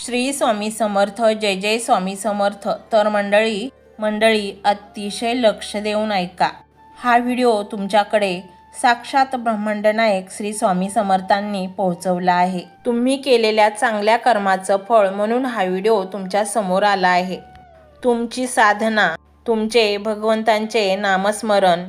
श्री स्वामी समर्थ जय जय स्वामी समर्थ. तर मंडळी मंडळी अतिशय लक्ष देऊन ऐका. हा व्हिडिओ तुमच्याकडे साक्षात ब्रह्मांड नायक श्री स्वामी समर्थांनी पोहोचवला आहे. तुम्ही केलेल्या चांगल्या कर्माचं फळ म्हणून हा व्हिडिओ तुमच्यासमोर आला आहे. तुमची साधना तुमचे भगवंतांचे नामस्मरण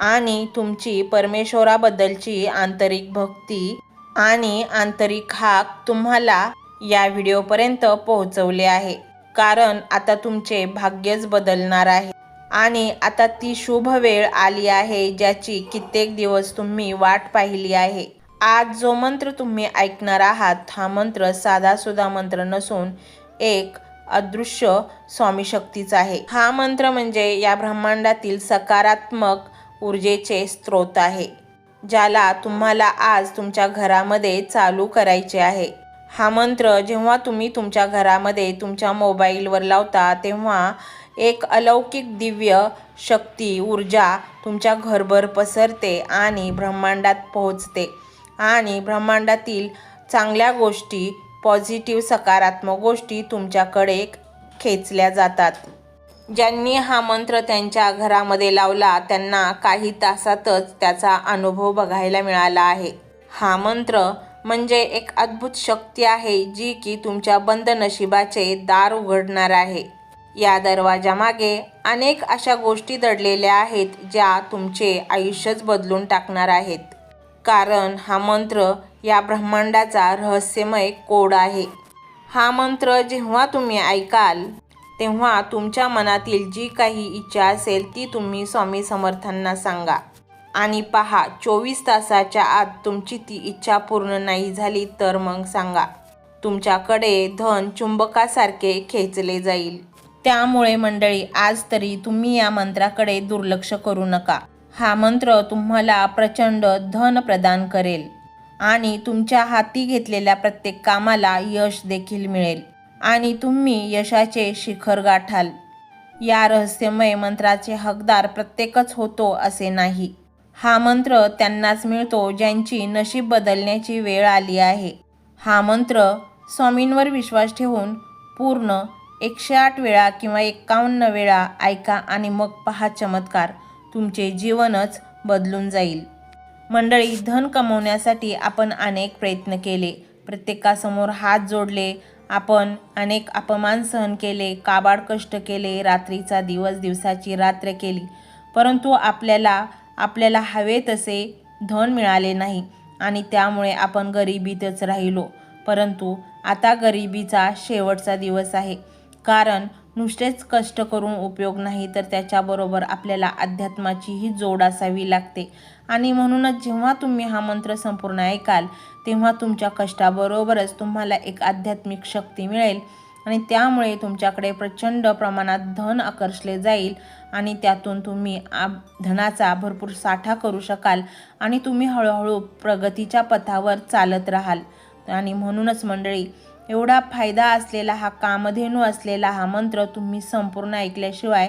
आणि तुमची परमेश्वराबद्दलची आंतरिक भक्ती आणि आंतरिक हाक तुम्हाला या व्हिडिओपर्यंत पोहोचवले आहे. कारण आता तुमचे भाग्यच बदलणार आहे. आणि आता ती शुभ वेळ आली आहे ज्याची कित्येक दिवस तुम्ही वाट पाहिली आहे. आज जो मंत्र तुम्ही ऐकणार आहात हा मंत्र साधासुधा मंत्र नसून एक अदृश्य स्वामी शक्तीचा आहे. हा मंत्र म्हणजे या ब्रह्मांडातील सकारात्मक ऊर्जेचे स्रोत आहे ज्याला तुम्हाला आज तुमच्या घरामध्ये चालू करायचे आहे. हा मंत्र जेव्हा तुम्ही तुमच्या घरामध्ये तुमच्या मोबाईलवर लावता तेव्हा एक अलौकिक दिव्य शक्ती ऊर्जा तुमच्या घरभर पसरते आणि ब्रह्मांडात पोहोचते. आणि ब्रह्मांडातील चांगल्या गोष्टी पॉझिटिव्ह सकारात्मक गोष्टी तुमच्याकडे खेचल्या जातात. ज्यांनी हा मंत्र त्यांच्या घरामध्ये लावला त्यांना काही तासातच त्याचा अनुभव बघायला मिळाला आहे. हा मंत्र म्हणजे एक अद्भुत शक्ती आहे जी की तुमच्या बंद नशिबाचे दार उघडणार आहे. या दरवाजामागे अनेक अशा गोष्टी दडलेल्या आहेत ज्या तुमचे आयुष्यच बदलून टाकणार आहेत. कारण हा मंत्र या ब्रह्मांडाचा रहस्यमय कोड आहे. हा मंत्र जेव्हा तुम्ही ऐकाल तेव्हा तुमच्या मनातील जी काही इच्छा असेल ती तुम्ही स्वामी समर्थांना सांगा. आणि पहा चोवीस तासाच्या आत तुमची ती इच्छा पूर्ण नाही झाली तर मग सांगा. तुमच्याकडे धन चुंबकासारखे खेचले जाईल. त्यामुळे मंडळी आज तरी तुम्ही या मंत्राकडे दुर्लक्ष करू नका. हा मंत्र तुम्हाला प्रचंड धन प्रदान करेल आणि तुमच्या हाती घेतलेल्या प्रत्येक कामाला यश देखील मिळेल आणि तुम्ही यशाचे शिखर गाठाल. या रहस्यमय मंत्राचे हकदार प्रत्येकच होतो असे नाही. हा मंत्र त्यांनाच मिळतो ज्यांची नशीब बदलण्याची वेळ आली आहे. हा मंत्र स्वामींवर विश्वास ठेवून पूर्ण एकशे आठ वेळा किंवा एक्कावन्न वेळा ऐका आणि मग पहा चमत्कार तुमचे जीवनच बदलून जाईल. मंडळी धन कमवण्यासाठी आपण अनेक प्रयत्न केले. प्रत्येकासमोर हात जोडले. आपण अनेक अपमान सहन केले काबाड कष्ट केले रात्रीचा दिवस दिवसाची रात्र केली. परंतु आपल्याला आपल्याला हवे तसे धन मिळाले नाही आणि त्यामुळे आपण गरिबीतच राहिलो. परंतु आता गरिबीचा शेवटचा दिवस आहे. कारण नुसतेच कष्ट करून उपयोग नाही तर त्याच्याबरोबर आपल्याला अध्यात्माचीही जोड असावी लागते. आणि म्हणूनच जेव्हा तुम्ही हा मंत्र संपूर्ण ऐकाल तेव्हा तुमच्या कष्टाबरोबरच तुम्हाला एक आध्यात्मिक शक्ती मिळेल. आणि त्यामुळे तुमच्याकडे प्रचंड प्रमाणात धन आकर्षले जाईल आणि त्यातून तुम्ही आ धनाचा भरपूर साठा करू शकाल आणि तुम्ही हळूहळू प्रगतीच्या पथावर चालत राहाल. आणि म्हणूनच मंडळी एवढा फायदा असलेला हा कामधेनू असलेला हा मंत्र तुम्ही संपूर्ण ऐकल्याशिवाय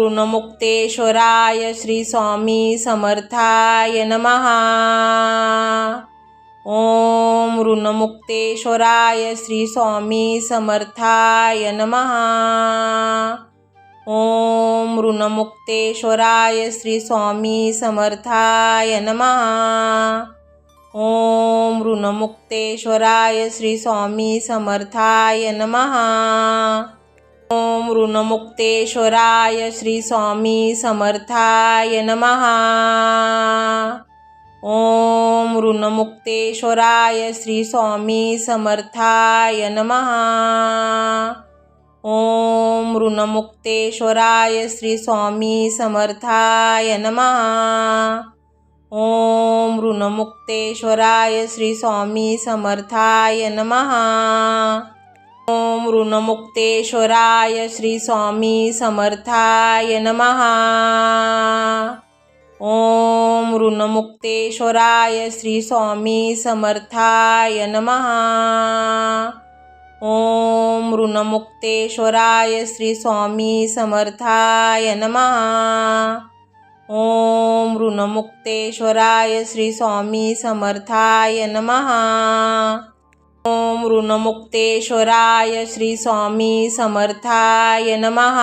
ऋणमुक्तेश्वराय श्री स्वामी समर्थाय नमहा ॐ ऋणमुक्तेश्वराय श्री स्वामी समर्थाय नमहा ॐ ऋणमुक्तेश्वराय श्री स्वामी समर्थाय नमः। ॐ ऋणमुक्तेश्वराय श्री स्वामी समर्थाय नमः। ॐ ऋणमुक्तेश्वराय श्री स्वामी समर्थाय नमहा ॐ ऋणमुक्तेश्वराय श्री स्वामी समर्थाय नमहा ॐ ऋणमुक्तेश्वराय श्री स्वामी समर्थाय नमहा ओम ऋणमुक्तेश्वराय श्री स्वामी समर्थाय नमहा ओम ऋणमुक्तेश्वराय श्री स्वामी समर्थाय नमहा ओम ऋणमुक्तेश्वराय श्री स्वामी समर्थाय नमहा ओम ऋणमुक्तेश्वराय श्री स्वामी समर्थाय नमहा ओम ऋणमुक्तेश्वराय श्री स्वामी समर्थाय नमहा ॐ ऋणमुक्तेश्वराय श्री स्वामी समर्थाय नमः।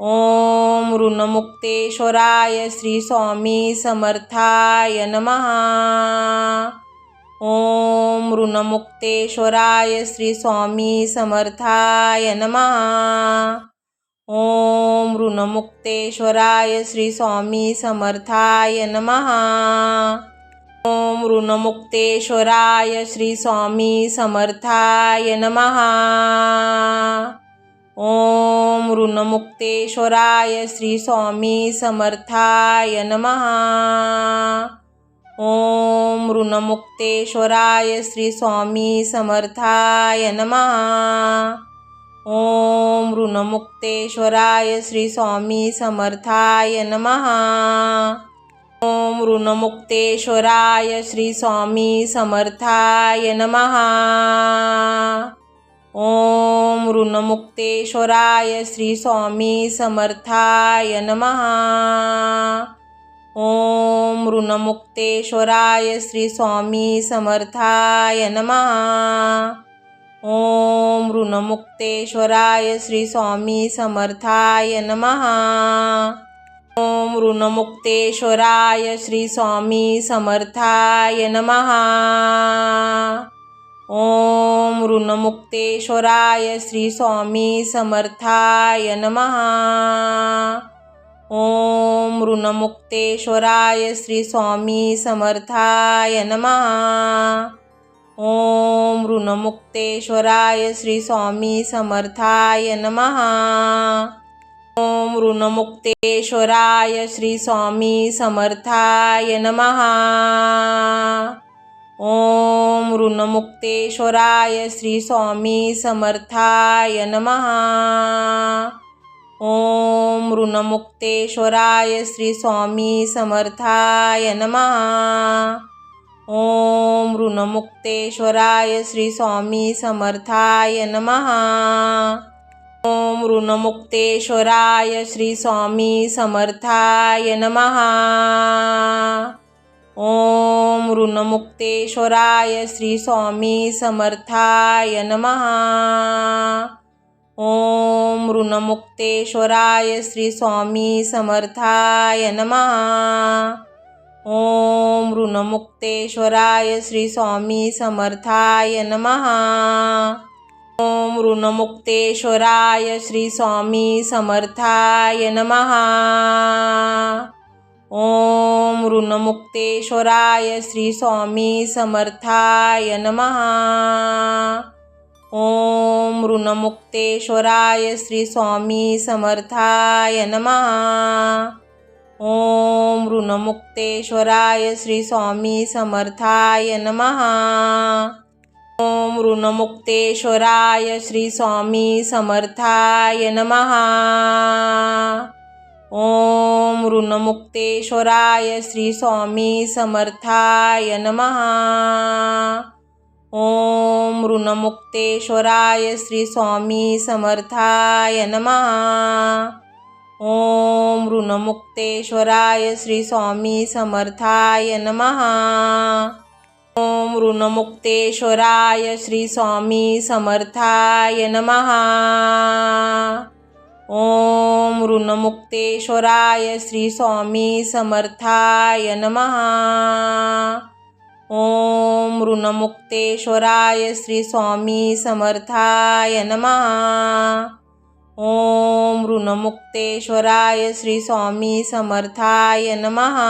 ॐ ऋणमुक्तेश्वराय श्री स्वामी समर्थाय नमः। ॐ ऋणमुक्तेश्वराय श्री स्वामी समर्थाय नमः। ॐ ऋणमुक्तेश्वराय श्री स्वामी समर्थाय नमः। ॐ ऋणमुक्तेश्वराय श्री स्वामी समर्थाय नमहा ॐ ऋणमुक्तेश्वराय श्री स्वामी समर्थाय नमहा ओम ऋणमुक्तेश्वराय श्री स्वामी समर्थाय नमहा ओम ऋणमुक्तेश्वराय श्री स्वामी समर्थाय नमहा ॐ ऋणमुक्तेश्वराय श्री स्वामी समर्थाय नमहा ॐ ऋणमुक्तेश्वराय श्री स्वामी समर्थाय नमहा ॐ ऋणमुक्तेश्वराय श्री स्वामी समर्थाय नमहा ओम ऋणमुक्तेश्वराय श्री स्वामी समर्थाय नमहा ॐ ऋणमुक्तेश्वराय श्री स्वामी समर्थाय नमहा ॐ ऋणमुक्तेश्वराय श्री स्वामी समर्थाय नमहा ॐ ऋणमुक्तेश्वराय श्री स्वामी समर्थाय नमः। ॐ ऋणमुक्तेश्वराय श्री स्वामी समर्थाय नमः। ॐ ऋणमुक्तेश्वराय श्री स्वामी समर्थाय नमः। ॐ ऋणमुक्तेश्वराय श्री स्वामी समर्थाय नमः। ॐ ऋणमुक्तेश्वराय श्री स्वामी समर्थाय नमः। ॐ ऋणमुक्तेश्वराय श्री स्वामी समर्थाय नमः। ॐ ऋणमुक्तेश्वराय श्री स्वामी समर्थाय नमहा ॐ ऋणमुक्तेश्वराय श्री स्वामी समर्थाय नमहा ॐ ऋणमुक्तेश्वराय श्री स्वामी समर्थाय नमहा ओम ऋणमुक्तेश्वराय श्री स्वामी समर्थाय नमहा ॐ ऋणमुक्तेश्वराय श्री स्वामी समर्थाय नमः। ॐ ऋणमुक्तेश्वराय श्री स्वामी समर्थाय नमः। ॐ ऋणमुक्तेश्वराय श्री स्वामी समर्थाय नमः। ॐ ऋणमुक्तेश्वराय श्री स्वामी समर्थाय नमः। ॐ ऋणमुक्तेश्वराय श्री स्वामी समर्थाय नमहा ॐ ऋणमुक्तेश्वराय श्री स्वामी समर्थाय नमहा ओम ऋणमुक्तेश्वराय श्री स्वामी समर्थाय नमहा ओम ऋणमुक्तेश्वराय श्री स्वामी समर्थाय नमहा ओम ऋणमुक्तेश्वराय श्री स्वामी समर्थाय नमः। ओम ऋणमुक्तेश्वराय श्री स्वामी समर्थाय नमः। ॐ ऋणमुक्तेश्वराय श्री स्वामी समर्थाय नमः। ॐ ऋणमुक्तेश्वराय श्री स्वामी समर्थाय नमः।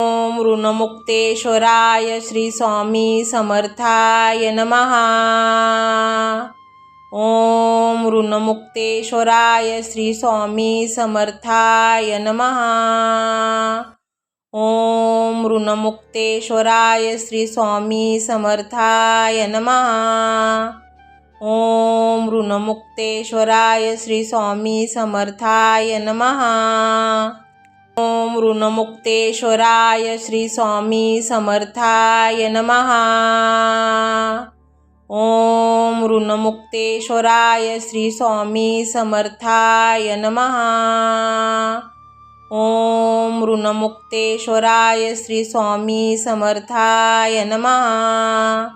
ओम ऋणमुक्तेश्वराय श्री स्वामी समर्थाय नमहा ओम ऋणमुक्तेश्वराय श्री स्वामी समर्थाय नमहा ओम ऋणमुक्तेश्वराय श्री स्वामी समर्थाय नमहा ओम ऋणमुक्तेश्वराय श्री स्वामी समर्थाय नमहा ओम ऋणमुक्तेश्वराय श्री स्वामी समर्थाय नमहा ओम ऋणमुक्तेश्वराय श्री स्वामी समर्थाय नमहा ओम ऋणमुक्तेश्वराय श्री स्वामी समर्थाय नमहा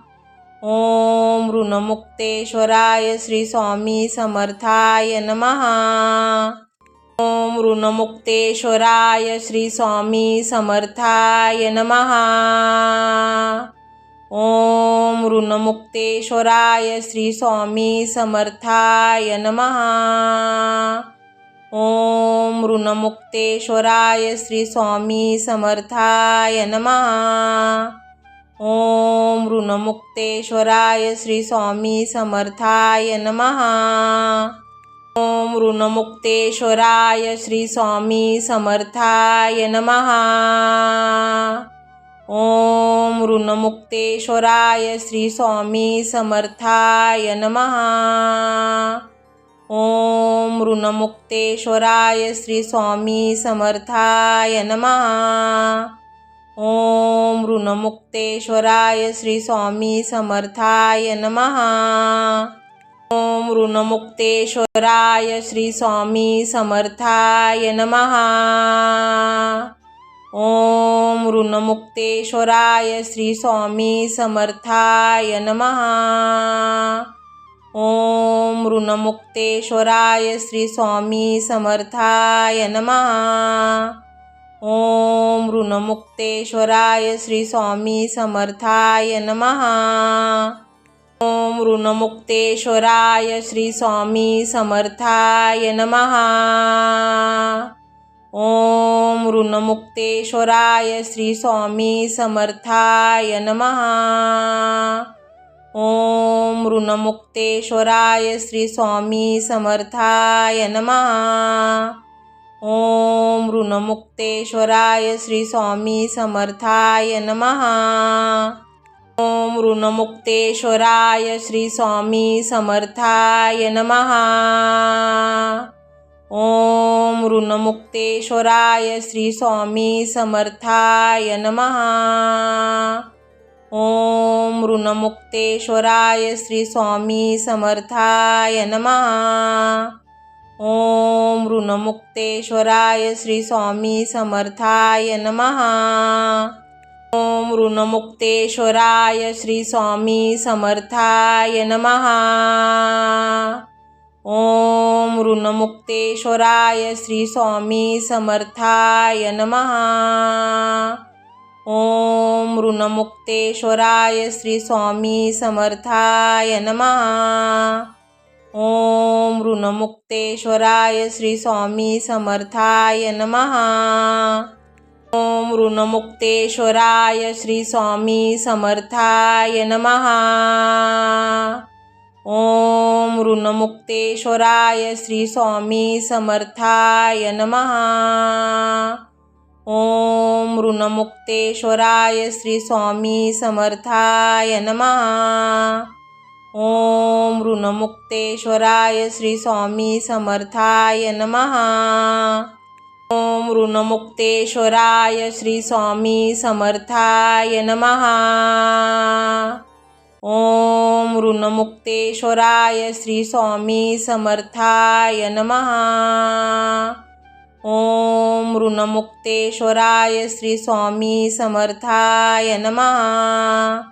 ओम ऋणमुक्तेश्वराय श्री स्वामी समर्थाय नमहा ओम ऋणमुक्तेश्वराय श्री स्वामी समर्थाय नमहा ओम ऋणमुक्तेश्वराय श्री स्वामी समर्थाय नमहा ओम ऋणमुक्तेश्वराय श्री स्वामी समर्थाय नमः। ओम ऋणमुक्तेश्वराय श्री स्वामी समर्थाय नमः। ओम ऋणमुक्तेश्वराय श्री स्वामी समर्थाय नमहा ओम ऋणमुक्तेश्वराय श्री स्वामी समर्थाय नमहा ओम ऋणमुक्तेश्वराय श्री स्वामी समर्थाय नमः। ओम ऋणमुक्तेश्वराय श्री स्वामी समर्थाय नमः। ओम ऋणमुक्तेश्वराय श्री स्वामी समर्थाय नमः। ओम ऋणमुक्तेश्वराय श्री स्वामी समर्थाय नमः। ओम ऋणमुक्तेश्वराय श्री स्वामी समर्थाय नमः। ओम ऋणमुक्तेश्वराय श्री स्वामी समर्थाय नमः। ओम ऋणमुक्तेश्वराय श्री स्वामी समर्थाय नमहा ओम ऋणमुक्तेश्वराय श्री स्वामी समर्थाय नमहा ओम ऋणमुक्तेश्वराय श्री स्वामी समर्थाय नमहा ओम ऋणमुक्तेश्वराय श्री स्वामी समर्थाय नमहा ओम ऋणमुक्तेश्वराय श्री स्वामी समर्थाय नमः। ओम ऋणमुक्तेश्वराय श्री स्वामी समर्थाय नमः। ओम ऋणमुक्तेश्वराय श्री स्वामी समर्थाय नमः। ओम ऋणमुक्तेश्वराय श्री स्वामी समर्थाय नमः। ओम ऋणमुक्तेश्वराय श्री स्वामी समर्थाय नमः। ओम ऋणमुक्तेश्वराय श्री स्वामी समर्थाय नमः। ओम ऋणमुक्तेश्वराय श्री स्वामी समर्थाय नमः। ओम ऋणमुक्तेश्वराय श्री स्वामी समर्थाय नमः। ओम ऋणमुक्तेश्वराय श्री स्वामी समर्थाय नमः। ओम ऋणमुक्तेश्वराय श्री स्वामी समर्थाय नमः। ओम ऋणमुक्तेश्वराय श्री स्वामी समर्थाय नमः। ओम ऋणमुक्तेश्वराय श्री स्वामी समर्थाय नमः। ओम ऋणमुक्तेश्वराय श्री स्वामी समर्थाय नमहा ओम ऋणमुक्तेश्वराय श्री स्वामी समर्थाय नमहा ओम ऋणमुक्तेश्वराय श्री स्वामी समर्थाय नमहा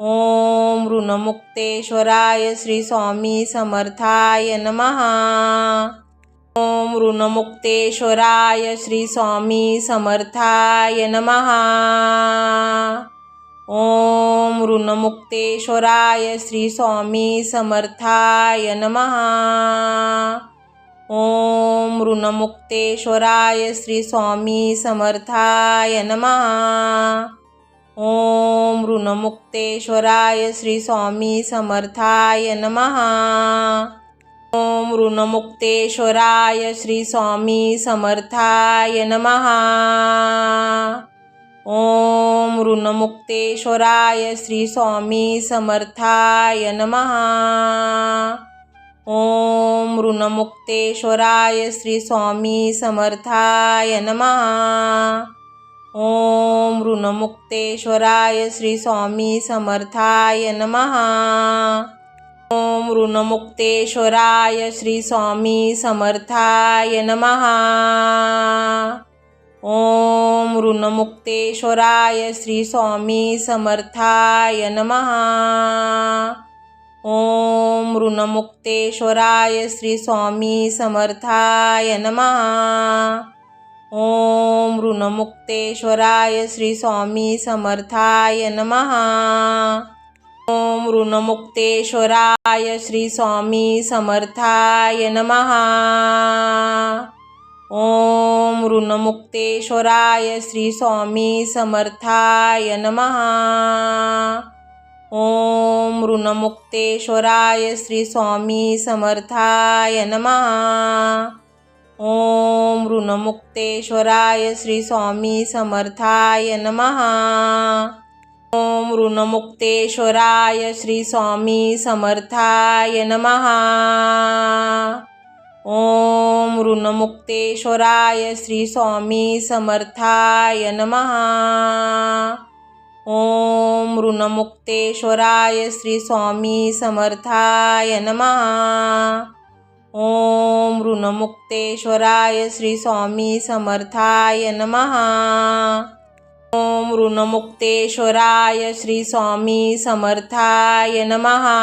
ओम ऋणमुक्तेश्वराय श्री स्वामी समर्थाय नमहा ओम ऋणमुक्तेश्वराय श्री स्वामी समर्थाय नमः। ओम ऋणमुक्तेश्वराय श्री स्वामी समर्थाय नमः। ओम ऋणमुक्तेश्वराय श्री स्वामी समर्थाय नमः। ओम ऋणमुक्तेश्वराय श्री स्वामी समर्थाय नमः। ओम ऋणमुक्तेश्वराय श्री स्वामी समर्थाय नमः। ओम ऋणमुक्तेश्वराय श्री स्वामी समर्थाय नमः। ओम ऋणमुक्तेश्वराय श्री स्वामी समर्थाय नमः। ओम ऋणमुक्तेश्वराय श्री स्वामी समर्थाय नमः। ओम ऋणमुक्तेश्वराय श्री स्वामी समर्थाय नमः। ओम ऋणमुक्तेश्वराय श्री स्वामी समर्थाय नमः। ओम ऋणमुक्तेश्वराय श्री स्वामी समर्थाय नमः। ओम ऋणमुक्तेश्वराय श्री स्वामी समर्थाय नमः। ओम ऋणमुक्तेश्वराय श्री स्वामी समर्थाय नमहा ओम ऋणमुक्तेश्वराय श्री स्वामी समर्थाय नमहा ओम ऋणमुक्तेश्वराय श्री स्वामी समर्थाय नमहा ओम ऋणमुक्तेश्वराय श्री स्वामी समर्थाय नमहा ओम ऋणमुक्तेश्वराय श्री स्वामी समर्थाय नमहा ओम ऋणमुक्तेश्वराय श्री स्वामी समर्थाय नमहा ओम ऋणमुक्तेश्वराय श्री स्वामी समर्थाय नमहा ओम ऋणमुक्तेश्वराय श्री स्वामी समर्थाय नमहा ओम ऋणमुक्तेश्वराय श्री स्वामी समर्थाय नमहा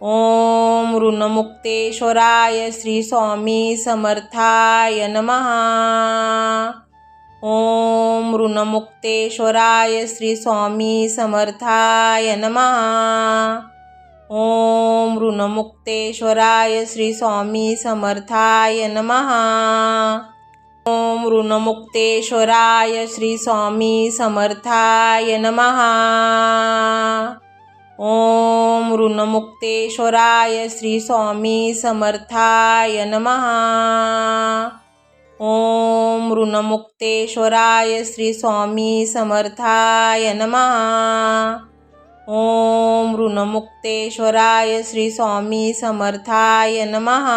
ओम ऋणमुक्तेश्वराय श्री स्वामी समर्थाय नमहा ओम ऋणमुक्तेश्वराय श्री स्वामी समर्थाय नमहा ओम ऋणमुक्तेश्वराय श्री स्वामी समर्थाय नमहा ओम ऋणमुक्तेश्वराय श्री स्वामी समर्थाय नमहा ओम ऋणमुक्तेश्वराय श्री स्वामी समर्थाय नमहा ओम ऋणमुक्तेश्वराय श्री स्वामी समर्थाय नमहा ओम ऋणमुक्तेश्वराय श्री स्वामी समर्थाय नमहा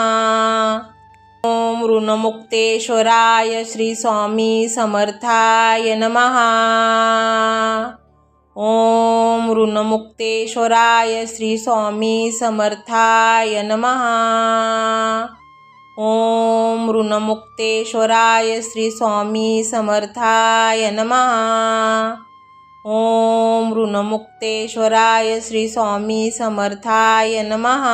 ओम ऋणमुक्तेश्वराय श्री स्वामी समर्थाय नमहा ओम ऋणमुक्तेश्वराय श्री स्वामी समर्थाय नमहा ओम ऋणमुक्तेश्वराय श्री स्वामी समर्थाय नमः। ओम ऋणमुक्तेश्वराय श्री स्वामी समर्थाय नमः।